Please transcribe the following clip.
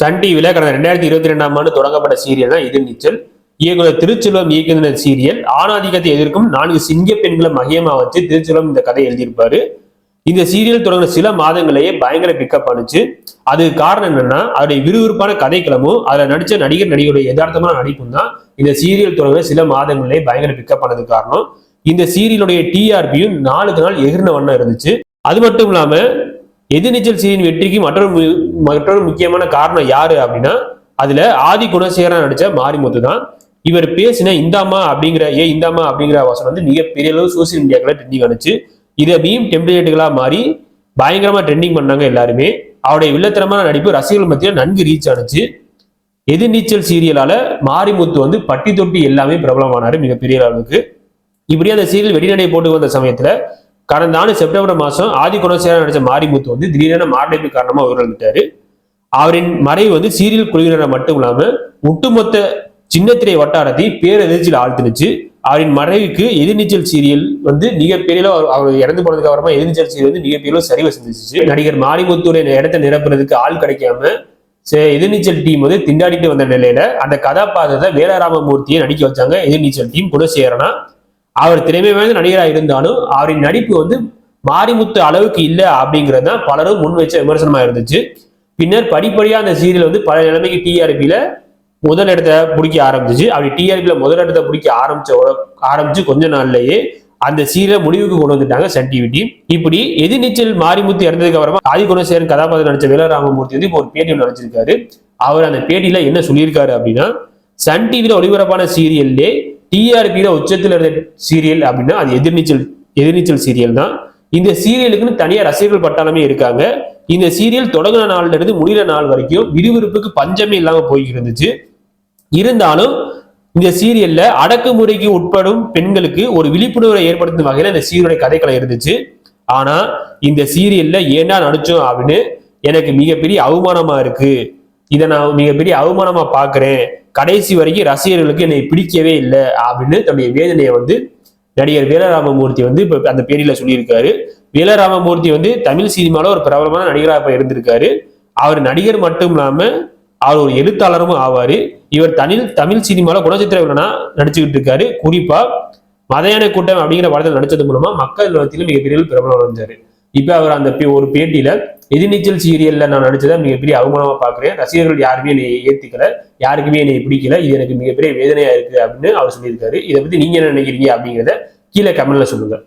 Sun டிவியில் கடந்த ரெண்டாயிரத்தி இருபத்தி ரெண்டாம் ஆண்டு தொடங்கப்பட்ட சீரியல் தான் எதிர்நீச்சல் இயக்குனர் திருச்செல்வம் இயக்குனர் சீரியல் ஆணாதிக்கத்தை எதிர்க்கும் நான்கு சிங்க பெண்களை மையமா வச்சு திருச்செல்வம் இந்த கதை எழுதியிருப்பாரு. இந்த சீரியல் தொடங்கின சில மாதங்களையே பயங்கர பிக்கப் பண்ணுச்சு அதுக்கு காரணம் என்னன்னா அதோடைய விறுவிறுப்பான கதைக்களமும் அதுல நடிச்ச நடிகர் நடிகருடைய யதார்த்தமான நடிப்பும் தான் இந்த சீரியல் தொடங்கின சில மாதங்களிலேயே பயங்கர பிக்கப் பண்ணதுக்கு காரணம். இந்த சீரியலுடைய டிஆர்பியும் நாளுக்கு நாள் எகிர்ன வண்ணம் இருந்துச்சு. அது மட்டும் இல்லாம எதிர்நீச்சல் சீரின் வெற்றிக்கு மற்றொரு மு- மற்றொரு முக்கியமான காரணம் யாரு அப்படின்னா அதுல ஆதி குணசேகரன் நடிச்ச மாரிமுத்து தான். இவர் பேசின இந்தாமா அப்படிங்கிற ஏ இந்தாமா அப்படிங்கிற வசனம் வந்து மிகப்பெரிய அளவு சோசியல் மீடியாக்களை ட்ரெண்டிங் அனுச்சு இதை மீம் டெம்ப்ளேட்டுகளா மாறி பயங்கரமா ட்ரெண்டிங் பண்ணாங்க எல்லாருமே. அவருடைய வில்லத்தனமான நடிப்பு ரசிகர்கள் மத்தியில் நன்கு ரீச் ஆனிச்சு. எதிர்நீச்சல் சீரியலால மாரிமுத்து வந்து பட்டி தொட்டி எல்லாமே பிரபலமானாரு மிகப்பெரிய அளவுக்கு. இப்படியே அந்த சீரியல் வெடிநடை போட்டு வந்த சமயத்துல கடந்த ஆண்டு செப்டம்பர் மாதம் ஆதி குணசேகரன் நடித்த மாரிமுத்து வந்து திடீரென மாரடைப்பு காரணமாக உயிரிழந்துட்டாரு. அவரின் மறைவு வந்து சீரியல் குழுவினரை மட்டும் இல்லாமல் ஒட்டுமொத்த சின்னத்திரை வட்டாரத்தை பேரெதிர்ச்சியில் ஆழ்த்தினுச்சு. அவரின் மறைவுக்கு எதிர்நீச்சல் சீரியல் வந்து மிகப்பெரிய அவர் அவர் இறந்து போனதுக்கு அப்புறமா எதிர்நீச்சல் சீரியல் வந்து மிகப்பெரிய சரிவை செஞ்சிச்சு நடிகர் மாரிமுத்துடைய இடத்தை நிரப்புறதுக்கு ஆள் கிடைக்காம சே- எதிர்நீச்சல் டீம் வந்து திண்டாடிட்டு வந்த நிலையில அந்த கதாபாத்திரத்தை வேலராமமூர்த்தியை நடிக்க வச்சாங்க எதிர்நீச்சல் டீம் குணசேகரனா அவர் திறமை வாய்ந்த நடிகராக இருந்தாலும் அவரின் நடிப்பு வந்து மாரிமுத்து அளவுக்கு இல்லை அப்படிங்கிறது தான் பலரும் முன் வச்ச இருந்துச்சு. பின்னர் படிப்படியாக அந்த சீரியல் வந்து பல நிலைமைக்கு டிஆர்பியில் முதல் இடத்த பிடிக்க ஆரம்பிச்சிச்சு. அப்படி டிஆர்பியில் முதல் இடத்த பிடிக்க ஆரம்பிச்ச உட- ஆரம்பிச்சு கொஞ்ச நாள்லயே அந்த சீரியலை முடிவுக்கு கொண்டு வந்துட்டாங்க சன் டிவி டீம் இப்படி எதிர்நீச்சல் மாரிமுத்து இறந்ததுக்கு அப்புறமா ஆதி குணசேகரன் கதாபாத்திரம் நடிச்ச வேலராமமூர்த்தி வந்து இப்போ ஒரு பேட்டி ஒன்று நடிச்சிருக்காரு அவர் அந்த பேட்டியில என்ன சொல்லியிருக்காரு அப்படின்னா சன் டிவியில் ஒளிபரப்பான சீரியல்லே டிஆர்பியில் உச்சத்தில் இருந்த சீரியல் அப்படின்னா அது எதிர்நீச்சல் எதிர்நீச்சல் சீரியல் தான். இந்த சீரியலுக்குன்னு தனியாக ரசிகர்கள் பட்டாளமே இருக்காங்க. இந்த சீரியல் தொடங்கின நாள்ல இருந்து முடிகிற நாள் வரைக்கும் விறுவிறுப்புக்கு பஞ்சமே இல்லாமல் போய்கிட்டு இருந்துச்சு. இருந்தாலும் இந்த சீரியல்ல அடக்குமுறைக்கு உட்படும் பெண்களுக்கு ஒரு விழிப்புணர்வை ஏற்படுத்தும் வகையில இந்த சீரியலுடைய கதைக்களை இருந்துச்சு. ஆனா இந்த சீரியல்ல ஏன்னா நடிச்சோம் அப்படின்னு எனக்கு மிகப்பெரிய அவமானமா இருக்கு. இதை நான் மிகப்பெரிய அவமானமா பாக்குறேன் கடைசி வரைக்கும் ரசிகர்களுக்கு என்னை பிடிக்கவே இல்லை அப்படின்னு தன்னுடைய வேதனையை வந்து நடிகர் வீரராமமூர்த்தி வந்து இப்ப அந்த பேரில சொல்லியிருக்காரு. வீரராமமூர்த்தி வந்து தமிழ் சினிமால ஒரு பிரபலமான நடிகராக இப்போ இருந்திருக்காரு. அவர் நடிகர் மட்டும் இல்லாம அவர் ஒரு எழுத்தாளரும் ஆவாரு. இவர் தமிழ் தமிழ் சினிமால குணச்சித்திர வில்லனா நடிச்சுக்கிட்டு இருக்காரு. குறிப்பா மதையான கூட்டம் அப்படிங்கிற படத்தில் நடிச்சது மூலமா மக்கள் நலத்திலும் மிகப்பெரிய பிரபலம் அடைஞ்சாரு. இப்ப அவர் அந்த பே- ஒரு பேட்டியில எதிர்நீச்சல் சீரியல்ல நான் நடிச்சதை மிகப்பெரிய அவமானமா பாக்குறேன் ரசிகர்கள் யாருமே என்னை ஏத்துக்கல. யாருக்குமே என்னை பிடிக்கல. இது எனக்கு மிகப்பெரிய வேதனையா இருக்கு அப்படின்னு அவர் சொல்லியிருக்காரு. இதை பத்தி நீங்க என்ன நினைக்கிறீங்க அப்படிங்கிறத கீழே கமெண்ட்ல சொல்லுங்க.